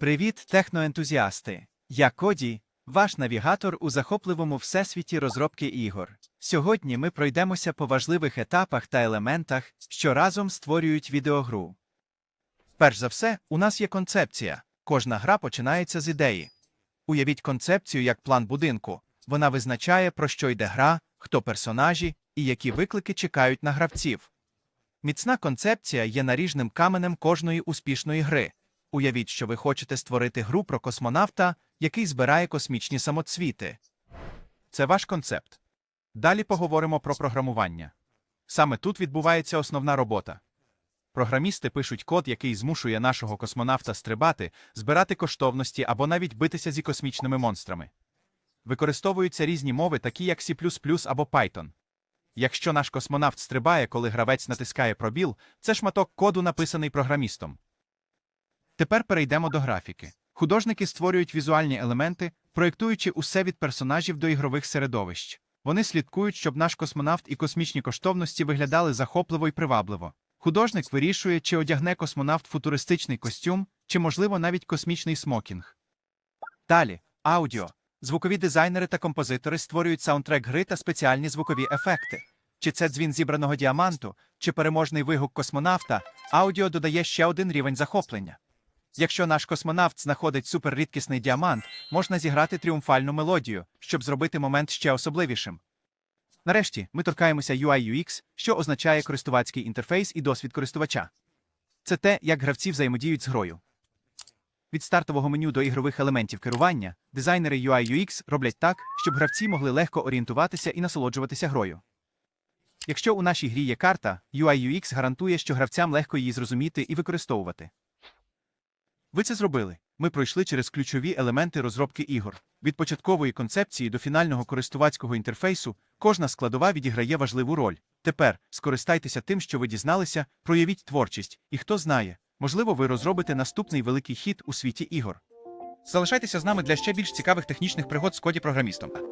Привіт, техноентузіасти! Я Коді, ваш навігатор у захопливому всесвіті розробки ігор. Сьогодні ми пройдемося по важливих етапах та елементах, що разом створюють відеогру. Перш за все, у нас є концепція. Кожна гра починається з ідеї. Уявіть концепцію як план будинку. Вона визначає, про що йде гра, хто персонажі і які виклики чекають на гравців. Міцна концепція є наріжним каменем кожної успішної гри. Уявіть, що ви хочете створити гру про космонавта, який збирає космічні самоцвіти. Це ваш концепт. Далі поговоримо про програмування. Саме тут відбувається основна робота. Програмісти пишуть код, який змушує нашого космонавта стрибати, збирати коштовності або навіть битися зі космічними монстрами. Використовуються різні мови, такі як C або Python. Якщо наш космонавт стрибає, коли гравець натискає пробіл, це шматок коду, написаний програмістом. Тепер перейдемо до графіки. Художники створюють візуальні елементи, проєктуючи усе від персонажів до ігрових середовищ. Вони слідкують, щоб наш космонавт і космічні коштовності виглядали захопливо і привабливо. Художник вирішує, чи одягне космонавт футуристичний костюм, чи, можливо, навіть космічний смокінг. Далі аудіо. Звукові дизайнери та композитори створюють саундтрек гри та спеціальні звукові ефекти. Чи це дзвін зібраного діаманту, чи переможний вигук космонавта, аудіо додає ще один рівень захоплення. Якщо наш космонавт знаходить суперрідкісний діамант, можна зіграти тріумфальну мелодію, щоб зробити момент ще особливішим. Нарешті ми торкаємося UI UX, що означає користувацький інтерфейс і досвід користувача. Це те, як гравці взаємодіють з грою. Від стартового меню до ігрових елементів керування дизайнери UI UX роблять так, щоб гравці могли легко орієнтуватися і насолоджуватися грою. Якщо у нашій грі є карта, UI UX гарантує, що гравцям легко її зрозуміти і використовувати. Ви це зробили. Ми пройшли через ключові елементи розробки ігор. Від початкової концепції до фінального користувацького інтерфейсу кожна складова відіграє важливу роль. Тепер скористайтеся тим, що ви дізналися, проявіть творчість, і хто знає, можливо, ви розробите наступний великий хід у світі ігор. Залишайтеся з нами для ще більш цікавих технічних пригод з коді програмістом.